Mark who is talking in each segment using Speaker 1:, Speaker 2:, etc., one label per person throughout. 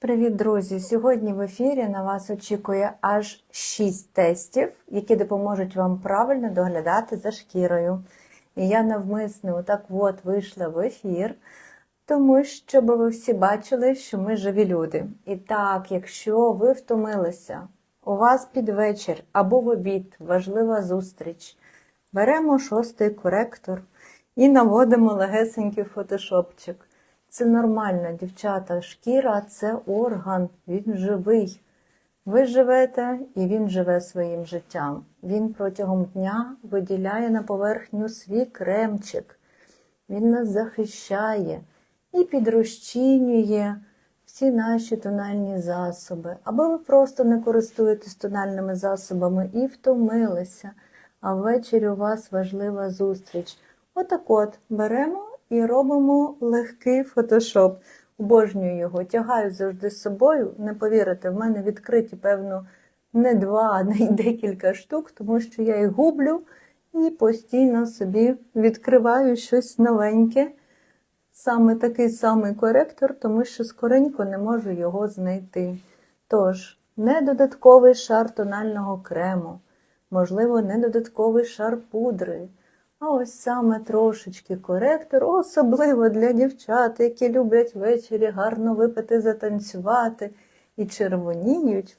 Speaker 1: Привіт, друзі! Сьогодні в ефірі на вас очікує аж 6 тестів, які допоможуть вам правильно доглядати за шкірою. І я навмисно отак от вийшла в ефір, тому щоб ви всі бачили, що ми живі люди. І так, якщо ви втомилися, у вас під вечір або в обід важлива зустріч, беремо шостий коректор і наводимо легесенький фотошопчик. Це нормально, дівчата. Шкіра це орган, він живий. Ви живете і він живе своїм життям. Він протягом дня виділяє на поверхню свій кремчик. Він нас захищає і підрозчинює всі наші тональні засоби. Або ви просто не користуєтесь тональними засобами і втомилися, а ввечері у вас важлива зустріч. Отак от беремо і робимо легкий фотошоп. Обожнюю його, тягаю завжди з собою. Не повірите, в мене відкриті, певно, не два, а й декілька штук, тому що я їх гублю і постійно собі відкриваю щось новеньке. Саме такий самий коректор, тому що скоренько не можу його знайти. Тож, не додатковий шар тонального крему, можливо, не додатковий шар пудри. А ось саме трошечки коректор, особливо для дівчат, які люблять ввечері гарно випити, затанцювати і червоніють.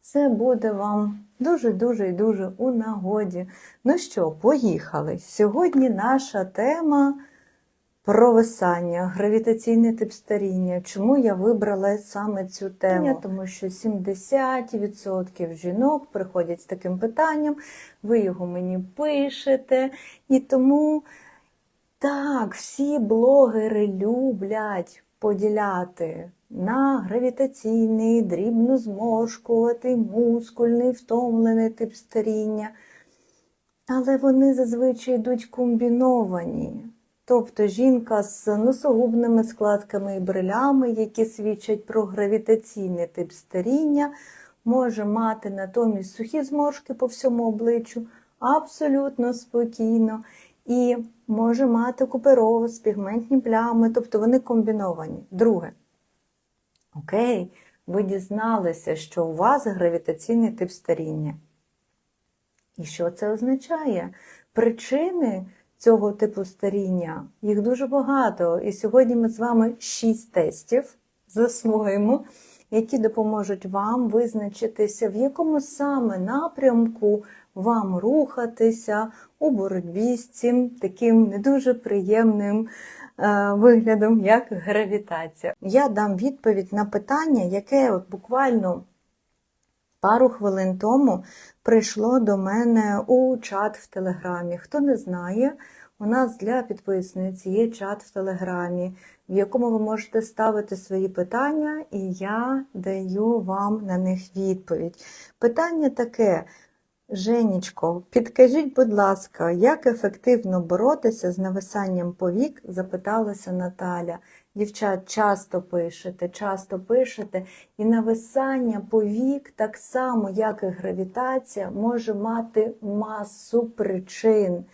Speaker 1: Це буде вам дуже-дуже і дуже у нагоді. Ну що, поїхали. Сьогодні наша тема провисання, гравітаційний тип старіння. Чому я вибрала саме цю тему? Тому що 70% жінок приходять з таким питанням, ви його мені пишете, і тому так, всі блогери люблять поділяти на гравітаційний, дрібно зморшкуватий, мускульний, втомлений тип старіння. Але вони зазвичай йдуть комбіновані. Тобто жінка з носогубними складками і брилями, які свідчать про гравітаційний тип старіння, може мати натомість сухі зморшки по всьому обличчю абсолютно спокійно і може мати купероз, пігментні плями, тобто вони комбіновані. Друге. Окей, ви дізналися, що у вас гравітаційний тип старіння. І що це означає? Причини цього типу старіння, їх дуже багато. І сьогодні ми з вами шість тестів засвоїмо, які допоможуть вам визначитися, в якому саме напрямку вам рухатися у боротьбі з цим таким не дуже приємним е, виглядом, як гравітація. Я дам відповідь на питання, яке от буквально пару хвилин тому прийшло до мене у чат в Телеграмі. Хто не знає, у нас для підписниць є чат в Телеграмі, в якому ви можете ставити свої питання, і я даю вам на них відповідь. Питання таке. Женічко, підкажіть, будь ласка, як ефективно боротися з нависанням повік? запиталася Наталя. Дівчат, часто пишете, часто пишете, і нависання повік, так само, як і гравітація, може мати масу причин.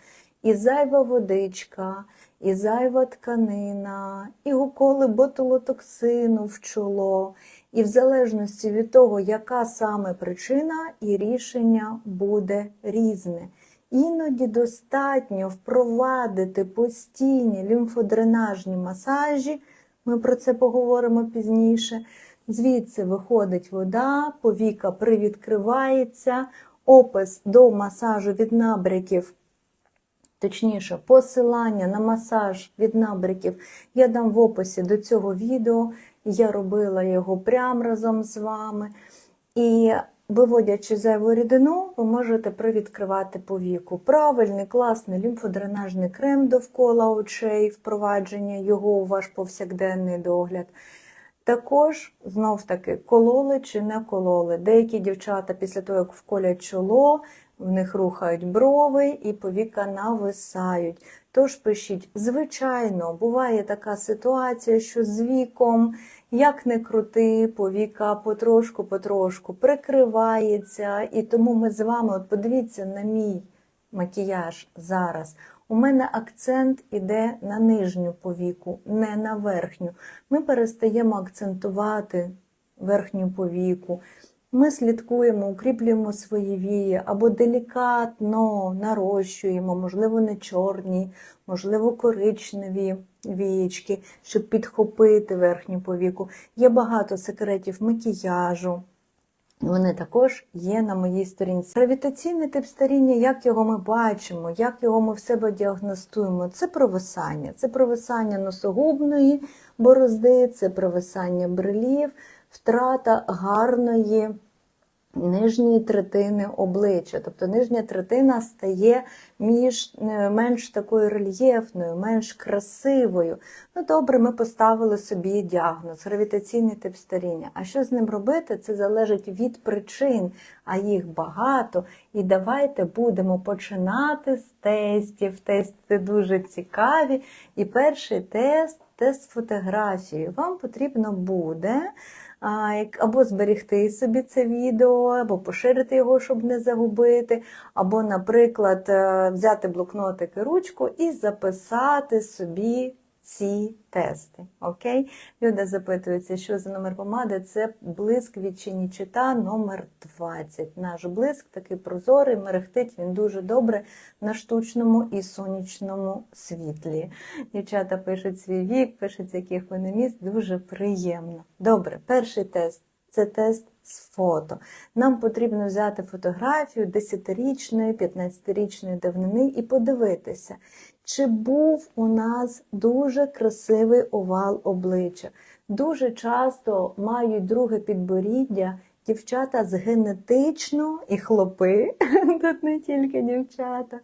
Speaker 1: І зайва водичка, і зайва тканина, і уколи ботулотоксину в чоло. І в залежності від того, яка саме причина, і рішення буде різне. Іноді достатньо впровадити постійні лімфодренажні масажі, ми про це поговоримо пізніше. Звідси виходить вода, повіка привідкривається, опис до масажу від набряків, точніше, посилання на масаж від набряків я дам в описі до цього відео. Я робила його прямо разом з вами. І виводячи зайву рідину, ви можете привідкривати повіку. Правильний, класний лімфодренажний крем довкола очей, впровадження його у ваш повсякденний догляд. Також, знов таки, кололи чи не кололи. Деякі дівчата після того, як вколять чоло, в них рухають брови і повіка нависають. Тож пишіть, звичайно, буває така ситуація, що з віком, як не крути, повіка потрошку-потрошку прикривається. І тому ми з вами, от подивіться на мій макіяж зараз. У мене акцент іде на нижню повіку, не на верхню. Ми перестаємо акцентувати верхню повіку. Ми слідкуємо, укріплюємо свої вії або делікатно нарощуємо, можливо, не чорні, можливо, коричневі вієчки, щоб підхопити верхню повіку. Є багато секретів макіяжу. Вони також є на моїй сторінці. Гравітаційний тип старіння, як його ми бачимо, як його ми в себе діагностуємо, це провисання. Це провисання носогубної борозди, це провисання брилів, втрата гарної нижньої третини обличчя. Тобто нижня третина стає між, е, менш такою рельєфною, менш красивою. Ну добре, ми поставили собі діагноз, гравітаційний тип старіння. А що з ним робити? Це залежить від причин, а їх багато. І давайте будемо починати з тестів. Тести дуже цікаві. І перший тест тест фотографії. Вам потрібно буде або зберегти собі це відео, або поширити його, щоб не загубити, або, наприклад, е, взяти блокнотик і ручку і записати собі ці тести. Окей? Люди запитуються, що за номер помади? Це блиск від Чинічита номер 20. Наш блиск такий прозорий, мерехтить він дуже добре на штучному і сонячному світлі. Дівчата пишуть свій вік, пишуть, яких вони міст, дуже приємно. Добре, перший тест це тест з фото. Нам потрібно взяти фотографію 10-річної, 15-річної давнини і подивитися, чи був у нас дуже красивий овал обличчя. Дуже часто мають друге підборіддя дівчата з генетично і хлопи, тут не тільки дівчата.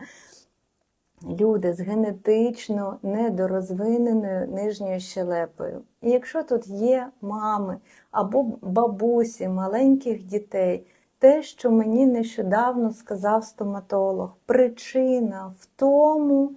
Speaker 1: Люди з генетично недорозвиненою нижньою щелепою. І якщо тут є мами або бабусі маленьких дітей, те, що мені нещодавно сказав стоматолог, причина в тому,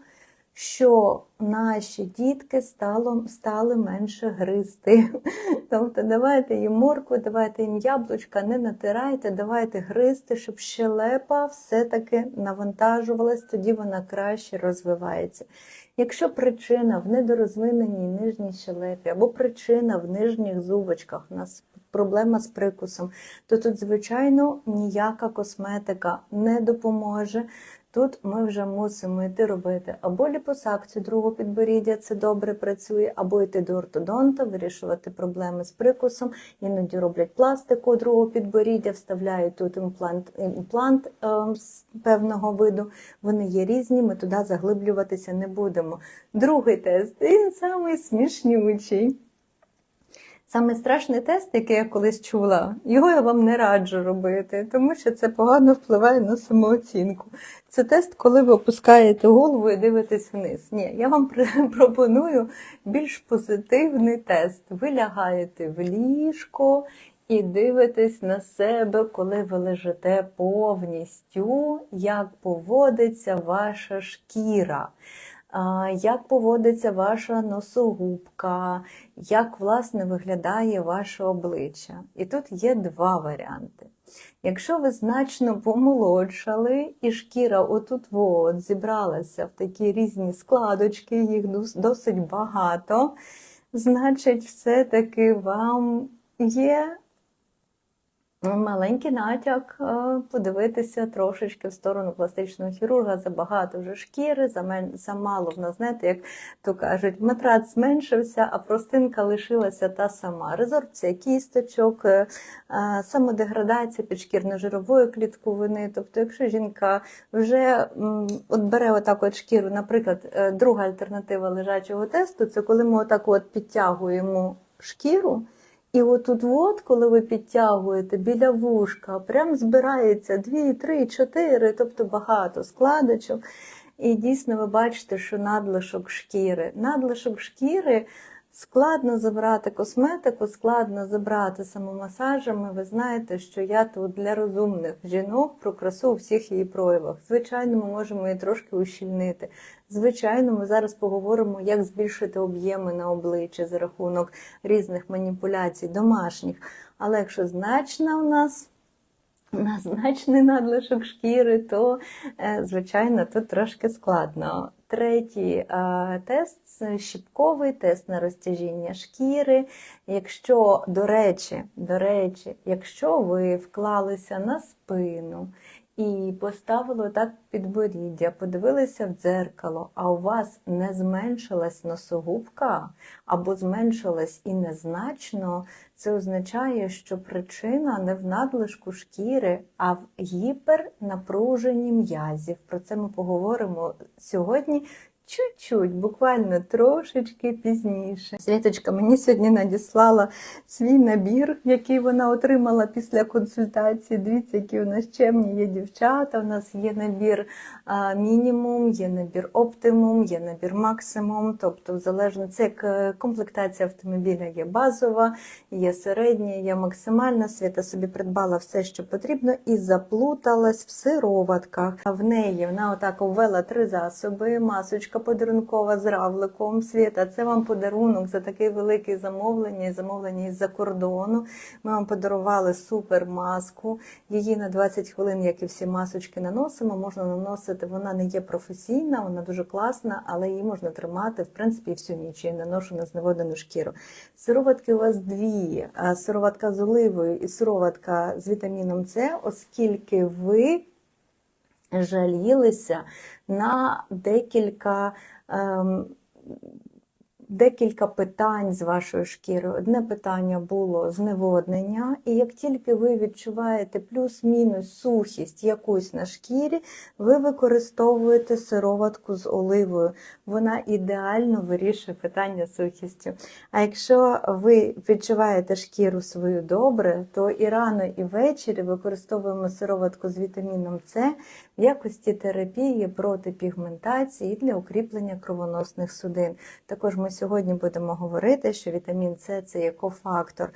Speaker 1: що наші дітки стало, стали менше гризти. Тобто давайте їм моркву, давайте їм яблучка, не натирайте, давайте гризти, щоб щелепа все-таки навантажувалась, тоді вона краще розвивається. Якщо причина в недорозвиненій нижній щелепі або причина в нижніх зубочках, у нас проблема з прикусом, то тут, звичайно, ніяка косметика не допоможе. Тут ми вже мусимо йти робити або ліпосакцію другого підборіддя, це добре працює, або йти до ортодонта, вирішувати проблеми з прикусом. Іноді роблять пластику другого підборіддя, вставляють тут імплант, імплант е, з певного виду. Вони є різні, ми туди заглиблюватися не будемо. Другий тест, він самий смішнючий. Саме страшний тест, який я колись чула, його я вам не раджу робити, тому що це погано впливає на самооцінку. Це тест, коли ви опускаєте голову і дивитесь вниз. Ні, я вам пропоную більш позитивний тест. Ви лягаєте в ліжко і дивитесь на себе, коли ви лежите повністю, як поводиться ваша шкіра. Як поводиться ваша носогубка, як власне виглядає ваше обличчя? І тут є два варіанти. Якщо ви значно помолодшали, і шкіра отут от зібралася в такі різні складочки, їх досить багато, значить, все-таки вам є маленький натяк е, подивитися трошечки в сторону пластичного хірурга. Забагато вже шкіри, замало в нас, знаєте, як то кажуть, матрац зменшився, а простинка лишилася та сама. Резорбція кісточок, е, е, самодеградація підшкірно-жирової клітковини. Тобто, якщо жінка вже от бере отак от шкіру, наприклад, друга альтернатива лежачого тесту, це коли ми отак от підтягуємо шкіру. І отут, от, коли ви підтягуєте біля вушка, прям збирається 2, 3, 4, тобто багато складочок. І дійсно ви бачите, що надлишок шкіри. Надлишок шкіри складно забрати косметику, складно забрати самомасажами. Ви знаєте, що я тут для розумних жінок про красу у всіх її проявах. Звичайно, ми можемо її трошки ущільнити. Звичайно, ми зараз поговоримо, як збільшити об'єми на обличчі за рахунок різних маніпуляцій домашніх. Але якщо значна у нас на значний надлишок шкіри, то, е, звичайно, тут трошки складно. третій а, тест щіпковий тест на розтяжіння шкіри. Якщо, до речі, до речі, якщо ви вклалися на спину і поставили так підборіддя, подивилися в дзеркало, а у вас не зменшилась носогубка або зменшилась і незначно, це означає, що причина не в надлишку шкіри, а в гіпернапруженні м'язів. Про це ми поговоримо сьогодні. Чуть-чуть, буквально трошечки пізніше. Світочка мені сьогодні надіслала свій набір, який вона отримала після консультації. Дивіться, які у нас чемні є дівчата. У нас є набір а, мінімум, є набір оптимум, є набір максимум. Тобто, залежно це е, комплектація автомобіля є базова, є середня, є максимальна. Свята собі придбала все, що потрібно, і заплуталась в сироватках. В неї вона отак ввела три засоби, масочка подарункова з равликом. Свята, це вам подарунок за такий великий замовлення замовлення із-за кордону. Ми вам подарували супер маску. Її на 20 хвилин, як і всі масочки, наносимо. Можна наносити, вона не є професійна, вона дуже класна, але її можна тримати в принципі всю ніч. Я наношу на зневодену шкіру. Сироватки у вас дві: сироватка з оливою і сироватка з вітаміном С, оскільки ви жалілися на декілька. Ем, Декілька питань з вашою шкірою. Одне питання було зневоднення, і як тільки ви відчуваєте плюс-мінус сухість якусь на шкірі, ви використовуєте сироватку з оливою. Вона ідеально вирішує питання сухістю. А якщо ви відчуваєте шкіру свою добре, то і рано, і ввечері використовуємо сироватку з вітаміном С в якості терапії проти пігментації і для укріплення кровоносних судин. Також ми сьогодні будемо говорити, що вітамін С це є кофактор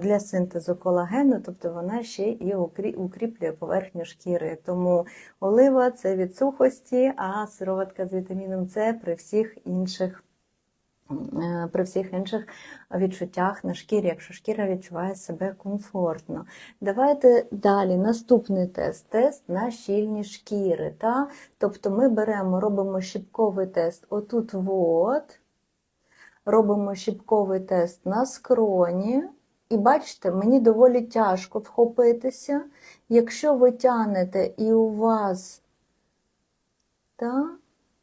Speaker 1: для синтезу колагену, тобто вона ще і укріплює поверхню шкіри. Тому олива це від сухості, а сироватка з вітаміном С при всіх інших. е, При всіх інших відчуттях на шкірі, якщо шкіра відчуває себе комфортно. Давайте далі. Наступний тест тест на щільні шкіри. Та? Тобто ми беремо, робимо щіпковий тест отут, от, робимо щіпковий тест на скроні. І бачите, мені доволі тяжко вхопитися. Якщо ви тянете і у вас та,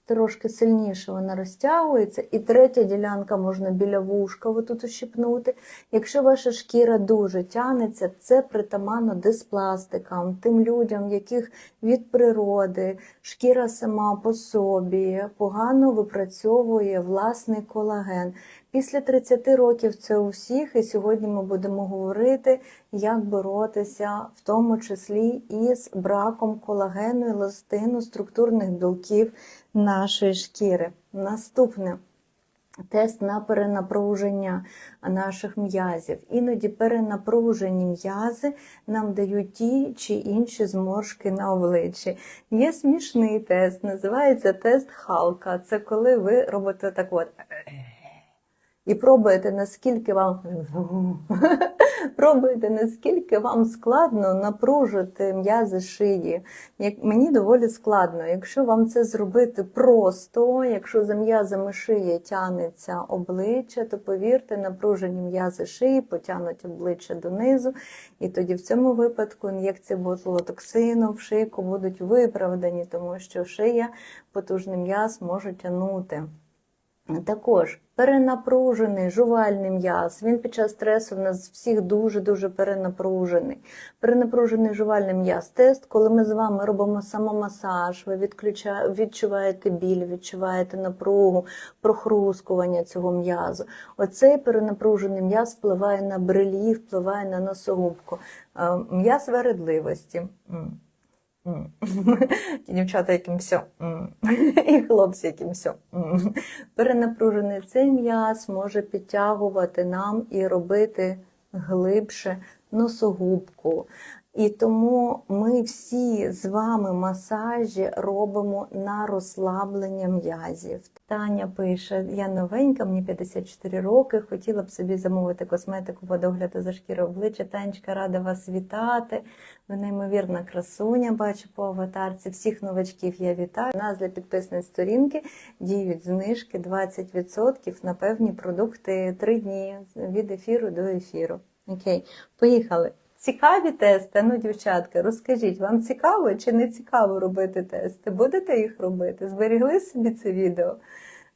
Speaker 1: трошки сильніше вона розтягується, і третя ділянка можна біля вушка отут ущипнути. Якщо ваша шкіра дуже тянеться, це притаманно диспластикам, тим людям, яких від природи шкіра сама по собі погано випрацьовує власний колаген. Після 30 років це у всіх, і сьогодні ми будемо говорити, як боротися, в тому числі із браком колагену, еластину, структурних білків нашої шкіри. Наступне. Тест на перенапруження наших м'язів. Іноді перенапружені м'язи нам дають ті чи інші зморшки на обличчі. Є смішний тест, називається тест Халка. Це коли ви робите так от. І пробуєте, наскільки вам пробуєте, наскільки вам складно напружити м'язи шиї. Як мені доволі складно. Якщо вам це зробити просто, якщо за м'язами шиї тягнеться обличчя, то повірте, напружені м'язи шиї потягнуть обличчя донизу, і тоді в цьому випадку ін'єкції ботулотоксину в шийку будуть виправдані, тому що шия потужний м'яз може тягнути. Також перенапружений жувальний м'яз. Він під час стресу в нас всіх дуже-дуже перенапружений. Перенапружений жувальний м'яз. Тест, коли ми з вами робимо самомасаж, ви відключа... відчуваєте біль, відчуваєте напругу, прохрускування цього м'язу. Оцей перенапружений м'яз впливає на брелі, впливає на носогубку. Е, М'яз вередливості. Дівчата, яким все, і хлопці, яким все. Перенапружений цей м'яз може підтягувати нам і робити глибше носогубку. І тому ми всі з вами масажі робимо на розслаблення м'язів. Таня пише: я новенька, мені 54 роки. Хотіла б собі замовити косметику по догляду за шкірою обличчя. Танечка, рада вас вітати. Ви неймовірна красуня, бачу по аватарці. Всіх новачків я вітаю. У нас для підписаної сторінки діють знижки 20% на певні продукти 3 дні від ефіру до ефіру. Окей, поїхали. Цікаві тести. Ну, дівчатка, розкажіть, вам цікаво чи не цікаво робити тести? Будете їх робити? Зберігли собі це відео?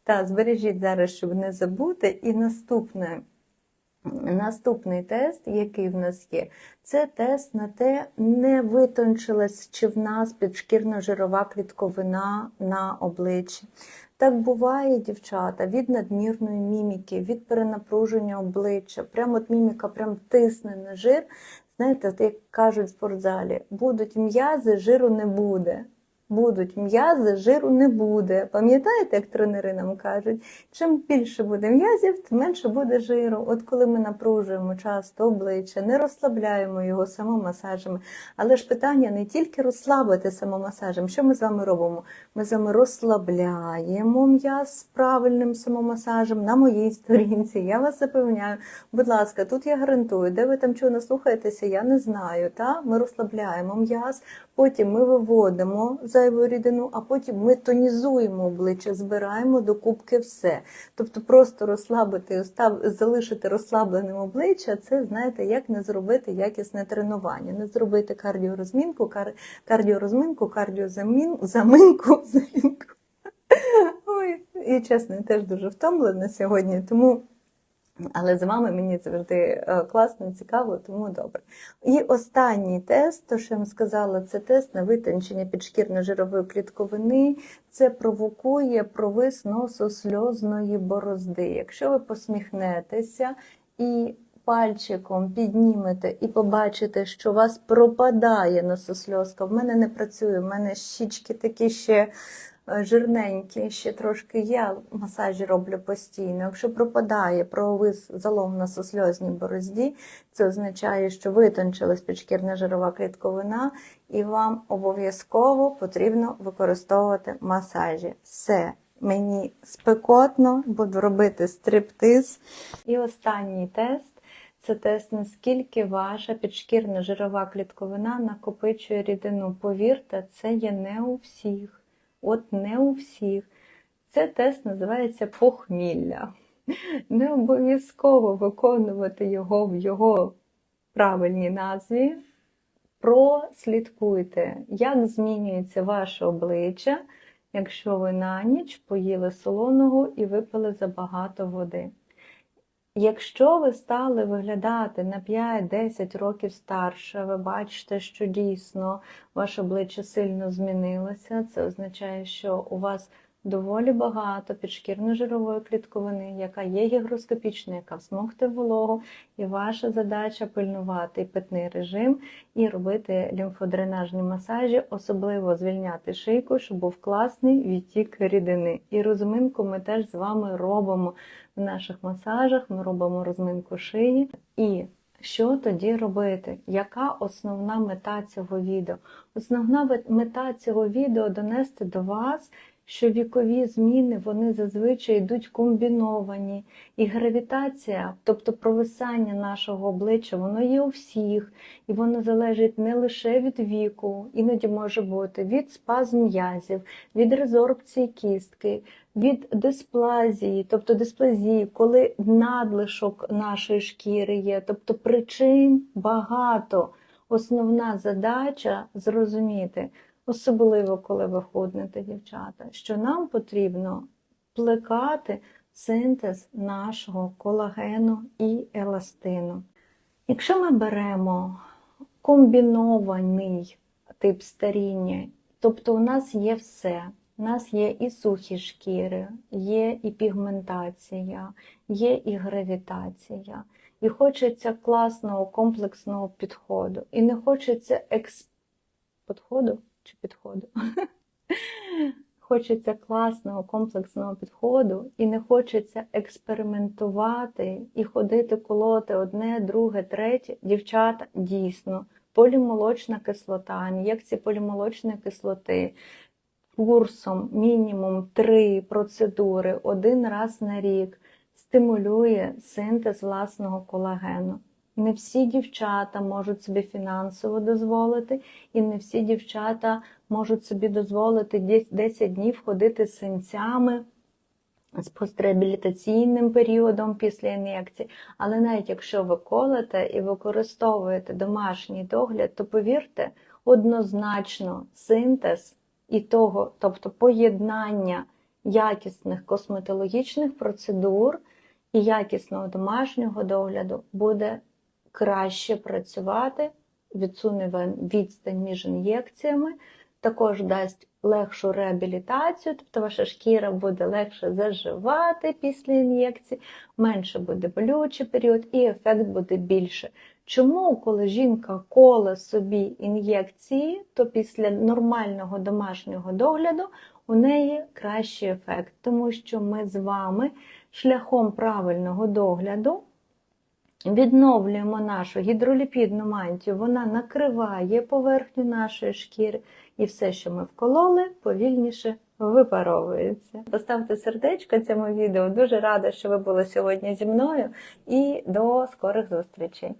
Speaker 1: Так, збережіть зараз, щоб не забути. І наступне. Наступний тест, який в нас є, це тест на те, не витончилась чи в нас підшкірно-жирова клітковина на обличчі. Так буває, дівчата, від надмірної міміки, від перенапруження обличчя, прямо от міміка прям тисне на жир. Знаєте, от як кажуть в спортзалі, будуть м'язи, жиру не буде. Будуть м'язи, жиру не буде. Пам'ятаєте, як тренери нам кажуть, чим більше буде м'язів, тим менше буде жиру. От коли ми напружуємо часто обличчя, не розслабляємо його самомасажами. Але ж питання не тільки розслабити самомасажем. Що ми з вами робимо? Ми з вами розслабляємо м'яз правильним самомасажем на моїй сторінці. Я вас запевняю, будь ласка, тут я гарантую, де ви там чого наслухаєтеся, я не знаю. Та? Ми розслабляємо м'яз, потім ми виводимо зайву рідину, а потім ми тонізуємо обличчя, збираємо до кубки все. Тобто просто розслабити, залишити розслабленим обличчя, це знаєте, як не зробити якісне тренування, не зробити кардіорозмінку, кар... кардіорозминку, кардіозамін, замінку. Ой, і чесно, я теж дуже втомлена сьогодні, тому. Але з вами мені завжди е, класно, цікаво, тому добре. І останній тест, то що я вам сказала, це тест на витончення підшкірно-жирової клітковини. Це провокує провис нососльозної борозди. Якщо ви посміхнетеся і пальчиком піднімете і побачите, що у вас пропадає нососльозка, в мене не працює, в мене щічки такі ще жирненькі, ще трошки є, масажі роблю постійно. Якщо пропадає провис залом в нососльозній борозді, це означає, що витончилась підшкірна жирова клітковина, і вам обов'язково потрібно використовувати масажі. Все. Мені спекотно, буду робити стриптиз. І останній тест це тест, наскільки ваша підшкірна жирова клітковина накопичує рідину. Повірте, це є не у всіх. От не у всіх. Це тест називається похмілля. Не обов'язково виконувати його в його правильній назві. Прослідкуйте, як змінюється ваше обличчя, якщо ви на ніч поїли солоного і випили забагато води. Якщо ви стали виглядати на 5-10 років старше, ви бачите, що дійсно ваше обличчя сильно змінилося, це означає, що у вас доволі багато підшкірно-жирової клітковини, яка є гігроскопічною, яка всмокте вологу, і ваша задача пильнувати питний режим і робити лімфодренажні масажі, особливо звільняти шийку, щоб був класний відтік рідини. І розминку ми теж з вами робимо в наших масажах, ми робимо розминку шиї. І що тоді робити? Яка основна мета цього відео? Основна мета цього відео донести до вас, що вікові зміни вони зазвичай йдуть комбіновані, і гравітація, тобто провисання нашого обличчя, воно є у всіх, і воно залежить не лише від віку, іноді може бути від спазм м'язів, від резорбції кістки, від дисплазії, тобто дисплазії, коли надлишок нашої шкіри є, тобто причин багато. Основна задача зрозуміти, особливо коли ви худнете, дівчата, що нам потрібно плекати синтез нашого колагену і еластину. Якщо ми беремо комбінований тип старіння, тобто у нас є все. У нас є і сухі шкіри, є і пігментація, є і гравітація. І хочеться класного комплексного підходу. І не хочеться екс... підходу чи підходу. Хочеться класного комплексного підходу, і не хочеться експериментувати і ходити колоти одне, друге, третє. Дівчата, дійсно, полімолочна кислота, ін'єкції полімолочної кислоти курсом мінімум 3 процедури один раз на рік стимулює синтез власного колагену. Не всі дівчата можуть собі фінансово дозволити, і не всі дівчата можуть собі дозволити 10 днів ходити з синцями з постреабілітаційним періодом після ін'єкції. Але навіть якщо ви колете і використовуєте домашній догляд, то повірте, однозначно синтез і того, тобто поєднання якісних косметологічних процедур і якісного домашнього догляду буде краще працювати, відсуне відстань між ін'єкціями, також дасть легшу реабілітацію, тобто ваша шкіра буде легше заживати після ін'єкції, менше буде болючий період і ефект буде більше. Чому, коли жінка коле собі ін'єкції, то після нормального домашнього догляду у неї кращий ефект, тому що ми з вами шляхом правильного догляду відновлюємо нашу гідроліпідну мантію, вона накриває поверхню нашої шкіри, і все, що ми вкололи, повільніше випаровується. Поставте сердечко цьому відео. Дуже рада, що ви були сьогодні зі мною, і до скорих зустрічей!